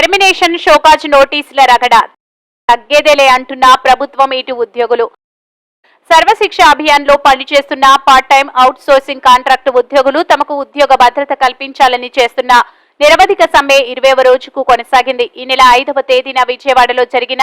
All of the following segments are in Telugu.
టెర్మినేషన్ షోకాజ్ నోటీసుల రగడ. తగ్గేదేలే అంటున్న ప్రభుత్వం ఇటు ఉద్యోగులు. సర్వశిక్ష అభియాన్లో పనిచేస్తున్న part time outsourcing contract ఉద్యోగులు తమకు ఉద్యోగ భద్రత కల్పించాలని చేస్తున్న నిరవధిక సమ్మె ఇరవైవ రోజుకు కొనసాగింది. ఈ నెల ఐదవ తేదీన విజయవాడలో జరిగిన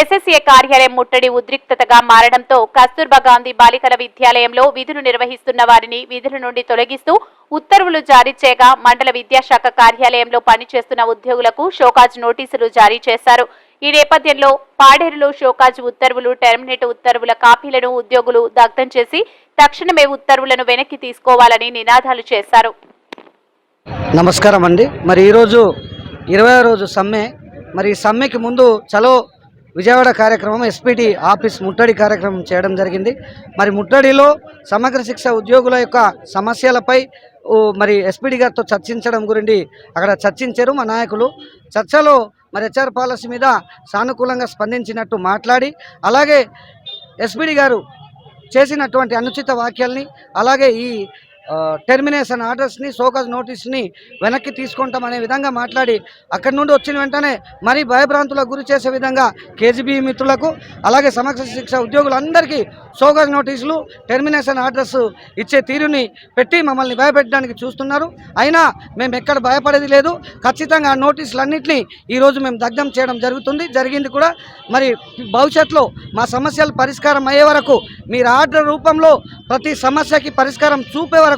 ఎస్ఎస్ఏ కార్యాలయం ముట్టడి ఉద్రిక్తతగా మారడంతో కస్తూర్బా గాంధీ బాలికల విద్యాలయంలో విధులు నిర్వహిస్తున్న వారిని విధుల నుండి తొలగిస్తూ ఉత్తర్వులు జారీ చేయగా మండల విద్యాశాఖ కార్యాలయంలో పనిచేస్తున్న ఉద్యోగులకు షోకాజ్ నోటీసులు జారీ చేశారు. ఈ నేపథ్యంలో పాడేరులో షోకాజ్ ఉత్తర్వులు టెర్మినేట్ ఉత్తర్వుల కాపీలను ఉద్యోగులు దగ్ధం చేసి తక్షణమే ఉత్తర్వులను వెనక్కి తీసుకోవాలని నినాదాలు చేశారు. నమస్కారం అండి. మరి ఈరోజు ఇరవై రోజు సమ్మె. మరి సమ్మెకి ముందు చలో విజయవాడ కార్యక్రమం ఎస్పీటీ ఆఫీస్ ముట్టడి కార్యక్రమం చేయడం జరిగింది. మరి ముట్టడిలో సమగ్ర శిక్ష ఉద్యోగుల యొక్క సమస్యలపై మరి ఎస్పీడీ గారితో చర్చించడం గురించి అక్కడ చర్చించారు మా నాయకులు. చర్చలో మరి హెచ్ఆర్ పాలసీ మీద సానుకూలంగా స్పందించినట్టు మాట్లాడి అలాగే ఎస్పీడీ గారు చేసినటువంటి అనుచిత వ్యాఖ్యల్ని అలాగే ఈ టెర్మినేషన్ ఆర్డర్స్ని సోకస్ నోటీస్ని వెనక్కి తీసుకుంటాం అనే విధంగా మాట్లాడి అక్కడి నుండి వచ్చిన వెంటనే మరీ భయభ్రాంతులకు గురి చేసే విధంగా కేజీబీ మిత్రులకు అలాగే సమగ్ర శిక్ష ఉద్యోగులందరికీ సోకస్ నోటీసులు టెర్మినేషన్ ఆర్డర్స్ ఇచ్చే తీరుని పెట్టి మమ్మల్ని భయపెట్టడానికి చూస్తున్నారు. అయినా మేము ఎక్కడ భయపడేది లేదు. ఖచ్చితంగా ఆ నోటీసులన్నింటినీ ఈరోజు మేము దగ్ధం చేయడం జరుగుతుంది. జరిగింది కూడా మరి భవిష్యత్తులో మా సమస్యలు పరిష్కారం అయ్యే వరకు మీరు ఆర్డర్ రూపంలో ప్రతి సమస్యకి పరిష్కారం చూపే వరకు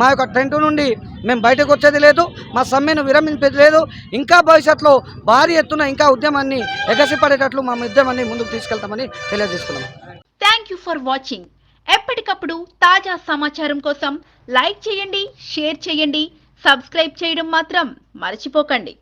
మా యొక్క టెంట్ నుండి మేము బయటకు వచ్చేది లేదు మా సమ్మెను విరమించేది లేదు. ఇంకా భవిష్యత్తులో భారీ ఎత్తున ఇంకా ఉద్యమాన్ని ఎగసిపడేటట్లు మా ఉద్యమాన్ని ముందుకు తీసుకెళ్తామని తెలియజేస్తున్నాం. థ్యాంక్ యూ ఫర్ వాచింగ్ ఎప్పటికప్పుడు తాజా సమాచారం కోసం లైక్ చేయండి షేర్ చేయండి సబ్స్క్రైబ్ చేయడం మాత్రం మర్చిపోకండి.